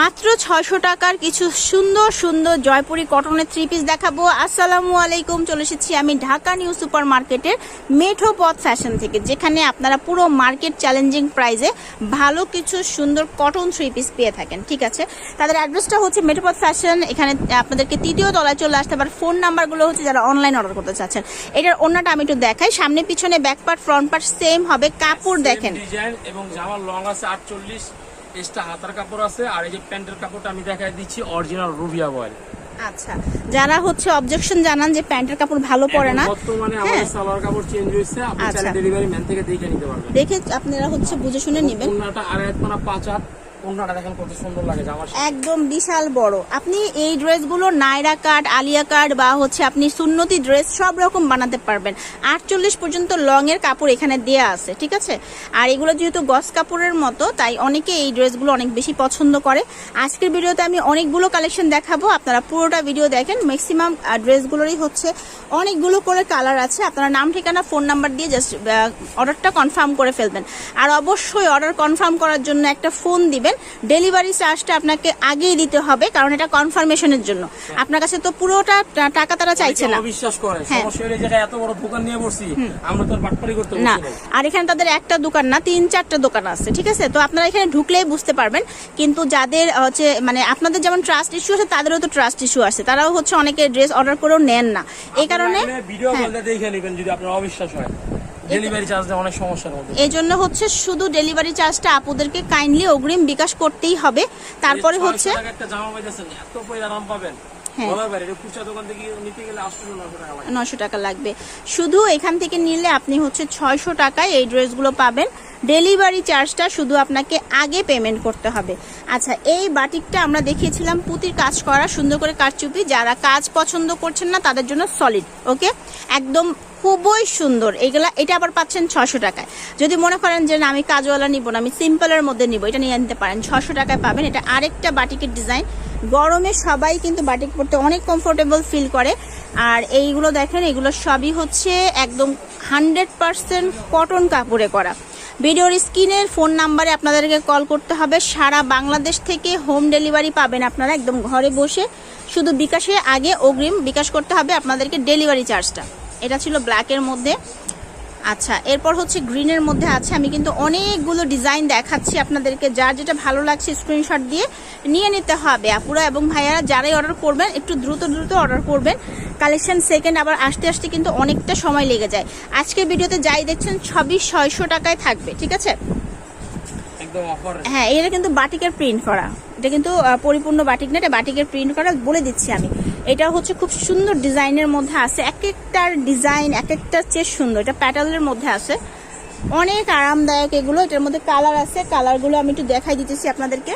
মাত্র ছয়শো টাকার কিছু সুন্দর সুন্দর জয়পুরি কটনের থ্রি পিস দেখাবো। আসসালামু আলাইকুম চলে এসেছি আমি ঢাকা নিউ সুপার মার্কেটের মেঠো পথ ফ্যাশন থেকে যেখানে আপনারা পুরো মার্কেট চ্যালেঞ্জিং প্রাইসে ভালো কিছু সুন্দর কটন থ্রি পিস পেয়ে থাকেন ঠিক আছে? তাদের অ্যাড্রেসটা হচ্ছে মেঠোপথ ফ্যাশন এখানে আপনাদেরকে তৃতীয় তলায় চলে আসতে আবার ফোন নাম্বারগুলো হচ্ছে যারা অনলাইন অর্ডার করতে চাচ্ছেন। এটার অন্যটা আমি একটু দেখাই সামনে পিছনে back part front part same হবে কাপড় দেখেন। ডিজাইন এবং জামার লং আছে আটচল্লিশ এক্সট্রা হাতার কাপড় আছে আর এই যে প্যান্টের কাপড়টা আমি দেখাই দিচ্ছি অরিজিনাল রুবিয়া বয়েল আচ্ছা যারা হচ্ছে অবজেকশন জানান যে প্যান্টের কাপড় ভালো পড়ে না বর্তমানে হ্যাঁ। আমাদের সালোয়ার কাপড় চেঞ্জ হয়েছে আপনি আচ্ছা। চাইলে ডেলিভারি ম্যান থেকে দেখে নিতে পারবেন। দেখে আপনারা হচ্ছে বুঝে শুনে নেবেন। কোনটা আড়াই মানে পাঁচ হাত। একদম বিশাল বড়। আপনি এই ড্রেসগুলো নাইরা কাট, আলিয়া কাট বা হচ্ছে আপনি সুন্নতি ড্রেস সব রকম বানাতে পারবেন। আটচল্লিশ পর্যন্ত লং এর কাপড় এখানে দেয়া আছে, ঠিক আছে? আর এগুলো যেহেতু গস কাপড়ের মতো, তাই অনেকে এই ড্রেসগুলো অনেক বেশি পছন্দ করে। আজকের ভিডিওতে আমি অনেকগুলো কালেকশন দেখাবো, আপনারা পুরোটা ভিডিও দেখেন। ম্যাক্সিমাম ড্রেসগুলোরই হচ্ছে অনেকগুলো করে কালার আছে। আপনারা নাম, ঠিকানা ফোন নাম্বার দিয়ে জাস্ট অর্ডারটা কনফার্ম করে ফেলবেন। আর অবশ্যই অর্ডার কনফার্ম করার জন্য একটা ফোন দিবেন। ডেলিভারি চার্জটা আপনাকে আগেই দিতে হবে কারণ এটা কনফার্মেশনের জন্য। আপনার কাছে তো পুরোটা টাকা তারা চাইছে না। অনেকে অবিশ্বাস করে হ্যাঁ। সমস্যা হলে যেটা এত বড় দোকান নিয়ে বসছি আমরা তো আর বাটপারি করতে না আর এখানে তাদের একটা দোকান না তিন চারটা দোকান আছে ঠিক আছে? তো আপনারা এখানে ঢুকলেই বুঝতে পারবেন কিন্তু যাদের হচ্ছে মানে আপনাদের যেমন ট্রাস্ট ইস্যু আছে তাদেরও তো ট্রাস্ট ইস্যু আছে। তারাও হচ্ছে অনেকে ড্রেস অর্ডার করেও নেন না। এই কারণে ভিডিও হ্যাঁ। দেখে নেবেন যদি আপনার অবিশ্বাস হয়। ডেলিভারি চার্জে অনেক সমস্যার মধ্যে। এই জন্য হচ্ছে শুধু ডেলিভারি চার্জটা আপুদেরকে কাইন্ডলি অগ্রিম বিকাশ করতেই হবে। তারপরে হচ্ছে একটা জামা পাইতেছেন এত পয়সা দাম পাবেন। হ্যাঁ। নশো টাকা লাগবে। শুধু এখান থেকে নিলে আপনি হচ্ছে ছয়শো টাকায় এই ড্রেসগুলো পাবেন। ডেলিভারি চার্জটা শুধু আপনাকে আগে পেমেন্ট করতে হবে। আচ্ছা এই বাটিকটা আমরা দেখিয়েছিলাম পুঁতির কাজ করা সুন্দর করে কারচুপি। যারা কাজ পছন্দ করছেন না তাদের জন্য সলিড ওকে একদম খুবই সুন্দর। এইগুলা এটা আবার পাচ্ছেন ছশো টাকায়। যদি মনে করেন যে, না, আমি কাজওয়ালা নিব না, আমি সিম্পলের মধ্যে নিব এটা নিয়ে নিতে পারেন। ছশো টাকায় পাবেন। এটা আরেকটা বাটিকের ডিজাইন। গরমে সবাই কিন্তু বাটিক পরতে অনেক কমফোর্টেবল ফিল করে। আর এইগুলো দেখেন, এগুলো সবই হচ্ছে একদম হান্ড্রেড পার্সেন্ট কটন কাপড়ে করা। ভিডিওর স্ক্রিনের ফোন নাম্বারে আপনাদেরকে কল করতে হবে। সারা বাংলাদেশ থেকে হোম ডেলিভারি পাবেন আপনারা একদম ঘরে বসে। শুধু বিকাশে আগে অগ্রিম বিকাশ করতে হবে আপনাদেরকে ডেলিভারি চার্জটা এটা ছিল ব্ল্যাকের মধ্যে। আচ্ছা এরপর হচ্ছে গ্রিনের মধ্যে আছে। আমি কিন্তু অনেকগুলো ডিজাইন দেখাচ্ছি আপনাদেরকে। যার যেটা ভালো লাগছে স্ক্রিনশট দিয়ে নিয়ে নিতে হবে আপুরা এবং ভাইয়ারা। যারাই অর্ডার করবেন একটু দ্রুত দ্রুত অর্ডার করবেন। কালেকশন সেকেন্ড আবার আসতে আসতে কিন্তু অনেকটা সময় লেগে যায়। আজকে ভিডিওতে যাই দেখছেন সবই ছয়শো টাকায় থাকবে ঠিক আছে? হ্যাঁ এটা কিন্তু বাটিকের প্রিন্ট করা। এটা কিন্তু পরিপূর্ণ বাটিক না এটা বাটিকের প্রিন্ট করা বলে দিচ্ছি আমি। এটা হচ্ছে খুব সুন্দর ডিজাইনের মধ্যে আছে। এক একটার ডিজাইন এক একটা চেয়ে সুন্দর। এটা প্যাটার্নের মধ্যে আছে। অনেক আরামদায়ক এগুলো। এটার মধ্যে কালার আছে। কালারগুলো আমি একটু দেখাই দিতেছি আপনাদেরকে।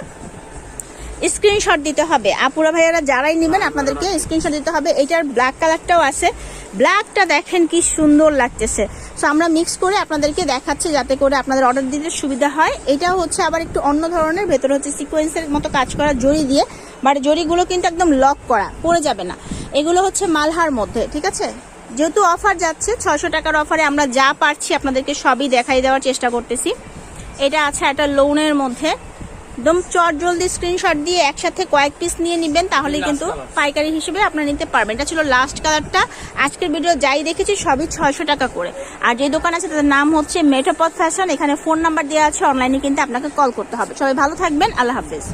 স্ক্রিনশট দিতে হবে। আপুরা ভাইয়ারা যারাই নেবেন, আপনাদেরকে স্ক্রিনশট দিতে হবে। এটার ব্ল্যাক কালারটাও আছে। ব্ল্যাকটা দেখেন কি সুন্দর লাগতেছে। সো আমরা মিক্স করে আপনাদেরকে দেখাচ্ছি যাতে করে আপনাদের অর্ডার দিতে সুবিধা হয়। এটাও হচ্ছে আবার একটু অন্য ধরনের। ভেতরে হচ্ছে সিকোয়েন্সের মতো কাজ করা জড়ি দিয়ে বাট জড়িগুলো কিন্তু একদম লক করা পড়ে যাবে না। এগুলো হচ্ছে মালহার মধ্যে ঠিক আছে? যেহেতু অফার যাচ্ছে ছয়শো টাকার অফারে আমরা যা পারছি আপনাদেরকে সবই দেখাই দেওয়ার চেষ্টা করতেছি। এটা আছে একটা লোনের মধ্যে। একদম চট জলদি স্ক্রিনশট দিয়ে একসাথে কয়েক পিস নিয়ে নেবেন তাহলে কিন্তু পাইকারি হিসেবে আপনারা নিতে পারবেন। এটা ছিল লাস্ট কালারটা আজকের ভিডিও যাই দেখেছি সবই ছয়শো টাকা করে। আর যে দোকান আছে তাদের নাম হচ্ছে মেটোপথ ফ্যাশন এখানে ফোন নাম্বার দেওয়া আছে অনলাইনে কিন্তু আপনাকে কল করতে হবে। সবাই ভালো থাকবেন আল্লাহ হাফেজ।